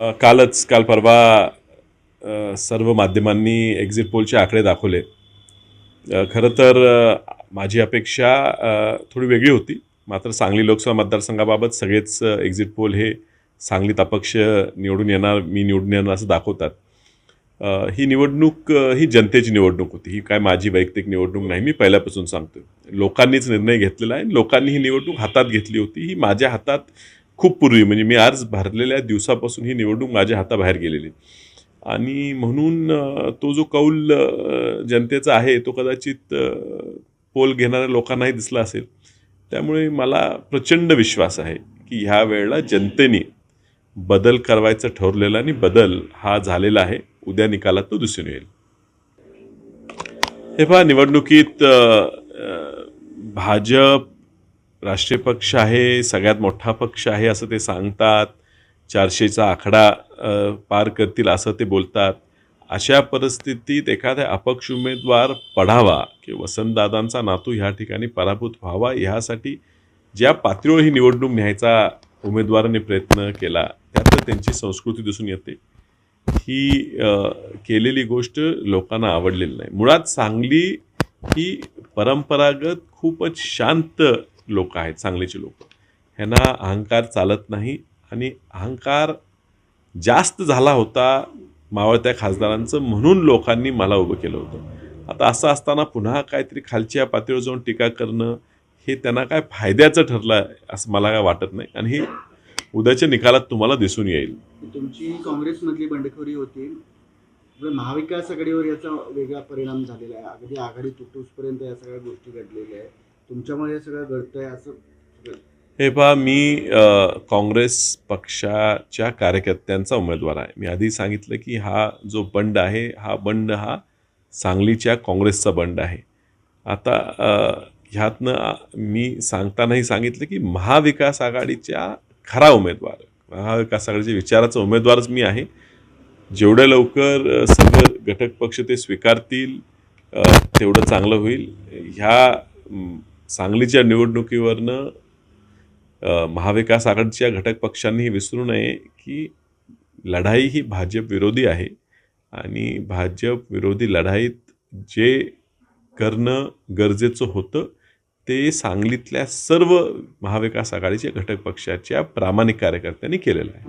कालच काल परवा सर्व माध्यमांनी एक्झिट पोलचे आकडे दाखवले. खरं तर माझी अपेक्षा थोडी वेगळी होती. मात्र सांगली लोकसभा मतदारसंघाबाबत सगळेच एक्झिट पोल हे सांगलीत अपक्ष निवडून येणार मी निवडून येणार असं दाखवतात. ही निवडणूक ही जनतेची निवडणूक होती. ही काय माझी वैयक्तिक निवडणूक नाही मी पहिल्यापासून सांगतो लोकांनीच निर्णय घेतलेला आहे लोकांनी ही निवडणूक हातात घेतली होती. ही माझ्या हातात खूप पूर्वी म्हणजे मी आज भरलेल्या दिवसापासून ही निवडणूक माझ्या हाताबाहेर गेलेली. आणि म्हणून तो जो कौल जनतेचा आहे तो कदाचित पोल घेणाऱ्या लोकांनाही दिसला असेल. त्यामुळे मला प्रचंड विश्वास आहे की ह्या वेळेला जनतेने बदल करवायचं ठरवलेला आणि बदल हा झालेला आहे. उद्या निकालात तो दिसून येईल. हे पहा निवडणुकीत भाजप राष्ट्रीय पक्ष आहे सगळ्यात मोठा पक्ष आहे असं ते सांगतात चारशेचा आकडा पार करतील असं ते बोलतात. अशा परिस्थितीत एखाद्या अपक्ष उमेदवार पडावा की वसंतदादांचा नातू ह्या ठिकाणी पराभूत व्हावा ह्यासाठी ज्या पातळीवर ही निवडणूक न्यायचा उमेदवाराने प्रयत्न केला त्यात त्यांची संस्कृती दिसून येते. ही केलेली गोष्ट लोकांना आवडलेली नाही. मुळात सांगली ही परंपरागत खूपच शांत लोक आहेत सांगलीची लोक. ह्यांना अहंकार चालत नाही आणि अहंकार जास्त झाला होता मावळत्या खासदारांचं म्हणून लोकांनी मला उभं केलं होतं. आता असं असताना पुन्हा काहीतरी खालच्या पातळीवर जाऊन टीका करणं हे त्यांना काय फायद्याचं ठरलं आहे असं मला काय वाटत नाही. आणि हे उद्याच्या निकालात तुम्हाला दिसून येईल. तुमची काँग्रेसमधली बंडखोरी होती. महाविकास आघाडीवर याचा वेगळा परिणाम झालेला आहे. अगदी आघाडी तुटूसपर्यंत या सगळ्या गोष्टी घडलेल्या आहेत. तुमच्यामुळे हे सगळं घडतंय असं हे पहा मी काँग्रेस पक्षाच्या कार्यकर्त्यांचा उमेदवार आहे. मी आधी सांगितलं की हा जो बंड आहे हा बंड हा सांगलीच्या काँग्रेसचा बंड आहे. आता ह्यातनं मी सांगतानाही सांगितलं की महाविकास आघाडीच्या खरा उमेदवार महाविकास आघाडीच्या विचाराचा उमेदवारच मी आहे. जेवढ्या लवकर सगळं घटक पक्ष ते स्वीकारतील तेवढं चांगलं होईल. ह्या सांगलीच्या निवडणुकीवरनं महाविकास आघाडीच्या घटक पक्षांनी विसरू नये की लढाई ही भाजप विरोधी आहे आणि भाजप विरोधी लढाईत जे करणं गरजेचं होतं ते सांगलीतल्या सर्व महाविकास आघाडीच्या घटक पक्षाच्या प्रामाणिक कार्यकर्त्यांनी केलेलं आहे.